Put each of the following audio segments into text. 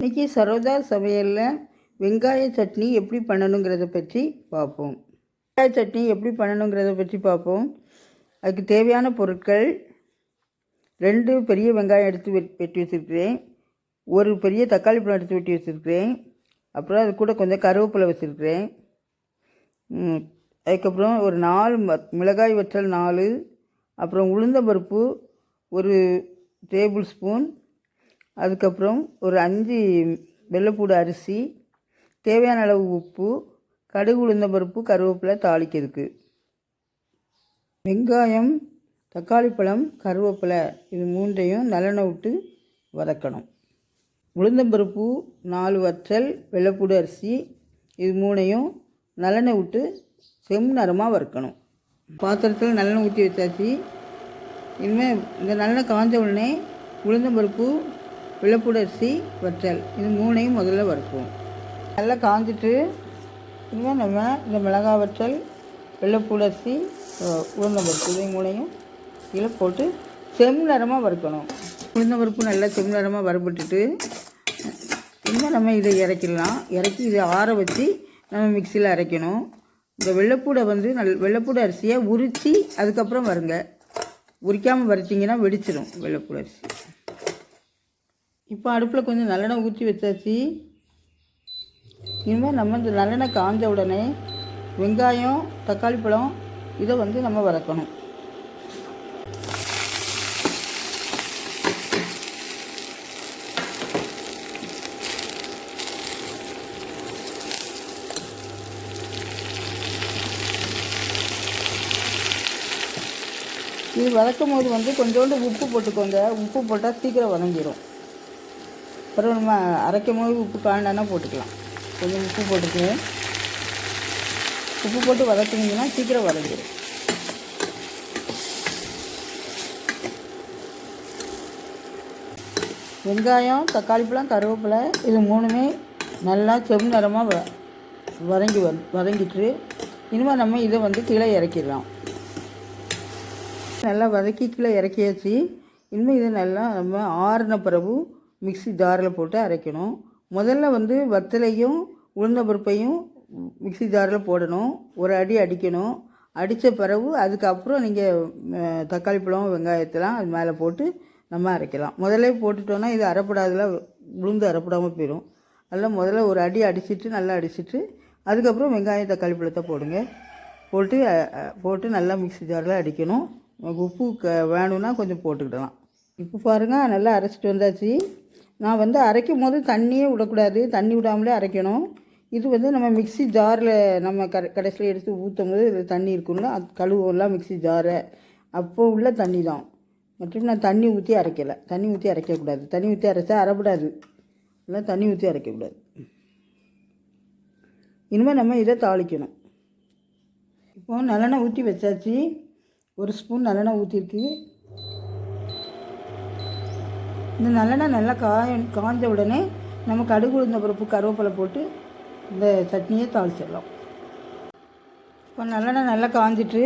இன்றைக்கி சரோஜா சமையலில் வெங்காய சட்னி எப்படி பண்ணணுங்கிறத பற்றி பார்ப்போம். வெங்காய சட்னி எப்படி பண்ணணுங்கிறத பற்றி பார்ப்போம். அதுக்கு தேவையான பொருட்கள் ரெண்டு பெரிய வெங்காயம் எடுத்து வெட்டி வச்சுருக்கிறேன். ஒரு பெரிய தக்காளி பழம் எடுத்து வெட்டி வச்சுருக்கிறேன். அப்புறம் அது கூட கொஞ்சம் கருவேப்பிலை வச்சுருக்கிறேன். அதுக்கப்புறம் ஒரு நாலு ம- மிளகாய் வற்றல் நாலு. அப்புறம் உளுந்தம்பருப்பு ஒரு டேபிள் ஸ்பூன். அதுக்கப்புறம் ஒரு அஞ்சு வெள்ளைப்பூடு அரிசி தேவையான அளவு உப்பு கடுகு உளுந்தம்பருப்பு கருவேப்பிலை தாளிக்கிறதுக்கு. வெங்காயம் தக்காளி பழம் கருவேப்பிலை இது மூன்றையும் நல்லெண்ணெய் விட்டு வதக்கணும். உளுந்தம்பருப்பு நாலு வற்றல் வெள்ளைப்பூடு அரிசி இது மூணையும் நல்லெண்ணெய் விட்டு செம்நரமாக வறுக்கணும். பாத்திரத்தில் நல்லெண்ணெய் ஊற்றி வச்சாச்சு. இனிமேல் இந்த நல்லெண்ணெய் காஞ்ச உடனே உளுந்தம்பருப்பு விளப்புடரிசி வற்றல். இது மூணையும் முதல்ல வறுப்போம். நல்லா காஞ்சிட்டு இனிமேல் நம்ம இந்த மிளகாய் வற்றல் வெள்ளைப்பூடு உளுந்த பருப்பு உளுந்தம்பருப்பு மூணையும் இதில் போட்டு செம்நரமாக வறுக்கணும். உளுந்த பருப்பு நல்லா செம்நரமாக வறுபட்டுட்டு இன்னும் நம்ம இதை இறக்கிடலாம். இறக்கி இதை ஆற வச்சு நம்ம மிக்சியில் அரைக்கணும். இந்த வெள்ளைப்பூடை வந்து நல் வெள்ளைப்பூடை அரிசியை உரித்து அதுக்கப்புறம் வருங்க. உரிக்காமல் வறுத்திங்கன்னா வெடிச்சிடும் வெள்ளைப்பூடை அரிசி. இப்போ அடுப்பில் கொஞ்சம் நல்லெண்ணெய் ஊற்றி வச்சாச்சு. இனிமேல் நம்ம இந்த நல்லெண்ணெய் காஞ்ச உடனே வெங்காயம் தக்காளி பழம் இதை வந்து நம்ம வதக்கணும். இது வதக்கும் போது வந்து கொஞ்சோண்டு உப்பு போட்டுக்கோங்க. உப்பு போட்டால் சீக்கிரம் வதங்கிடும் அப்புறம் நம்ம அரைக்கும் போது உப்பு காண்டானா போட்டுக்கலாம். கொஞ்சம் உப்பு போட்டுட்டு உப்பு போட்டு வதக்குனீங்கன்னா சீக்கிரம் வதங்கிடும் வெங்காயம் தக்காளி பழம் கருவேப்பிலை இது மூணுமே நல்லா செம்நிறமாக வ வதங்கி வந் வதங்கிட்டு இனிமேல் நம்ம இதை வந்து கீழே இறக்கிடலாம். நல்லா வதக்கி கீழே இறக்கியாச்சு. இனிமேல் இதை நல்லா நம்ம ஆறின பிறகு மிக்ஸி ஜாரில் போட்டு அரைக்கணும். முதல்ல வந்து வத்தலையும் உளுந்த பருப்பையும் மிக்ஸி ஜாரில் போடணும். ஒரு அடி அடிக்கணும். அடித்த பிறகு அதுக்கப்புறம் நீங்கள் தக்காளி பழம் வெங்காயத்தெல்லாம் அது மேலே போட்டு நம்ம அரைக்கலாம். முதல்ல போட்டுட்டோன்னா இது அரைப்படாதில் உளுந்து அரைப்படாமல் போயிடும் அதெல்லாம் முதல்ல ஒரு அடி அடிச்சிட்டு நல்லா அடிச்சிட்டு அதுக்கப்புறம் வெங்காயம் தக்காளி பழத்தை போடுங்க. போட்டு போட்டு நல்லா மிக்ஸி ஜாரில் அடிக்கணும். உப்பு க வேணும்னா கொஞ்சம் போட்டுக்கிடலாம். இப்போ பாருங்கள் நல்லா அரைச்சிட்டு வந்தாச்சு. நான் வந்து அரைக்கும் போது தண்ணியே விடக்கூடாது. தண்ணி விடாமலே அரைக்கணும். இது வந்து நம்ம மிக்ஸி ஜாரில் நம்ம க கடைசியில் எடுத்து ஊற்றும் போது இது தண்ணி இருக்கும்ல அது கழுவும்லாம் மிக்ஸி ஜாரை. அப்போ உள்ள தண்ணி தான் மற்றும் நான் தண்ணி ஊற்றி அரைக்கலை. தண்ணி ஊற்றி அரைக்கக்கூடாது. தண்ணி ஊற்றி அரைச்சா அரைப்படாது. இல்லை தண்ணி ஊற்றி அரைக்கக்கூடாது. இனிமேல் நம்ம இதை தாளிக்கணும். இப்போ நல்லெண்ணெய் ஊற்றி வச்சாச்சு. ஒரு ஸ்பூன் நல்லெண்ணெய் ஊற்றிருக்கு இந்த நல்லெண்ணெய் நல்லா காய காஞ்ச உடனே நம்ம கடுகு உளுந்த பருப்பு கருவேப்பிலை போட்டு இந்த சட்னியை தாளிச்சிடலாம். இப்போ நல்லெண்ணெய் நல்லா காஞ்சிட்டு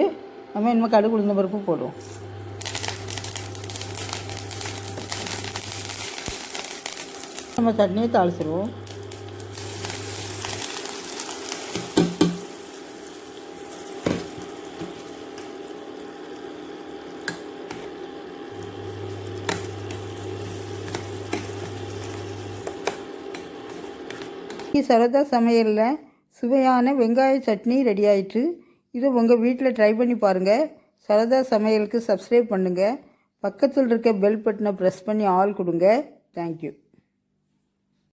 நம்ம இனிமேல் கடுகு உளுந்த பருப்பு போடுவோம். நம்ம சட்னியை தாளிச்சிடுவோம் சரதா சமையலில் சுவையான வெங்காய சட்னி ரெடி ஆயிட்டு இதை உங்கள் வீட்டில் ட்ரை பண்ணி பாருங்கள் சரதா சமையலுக்கு சப்ஸ்கிரைப் பண்ணுங்கள் பக்கத்தில் இருக்க பெல் பட்டனை ப்ரெஸ் பண்ணி ஆல் கொடுங்க. தேங்க்யூ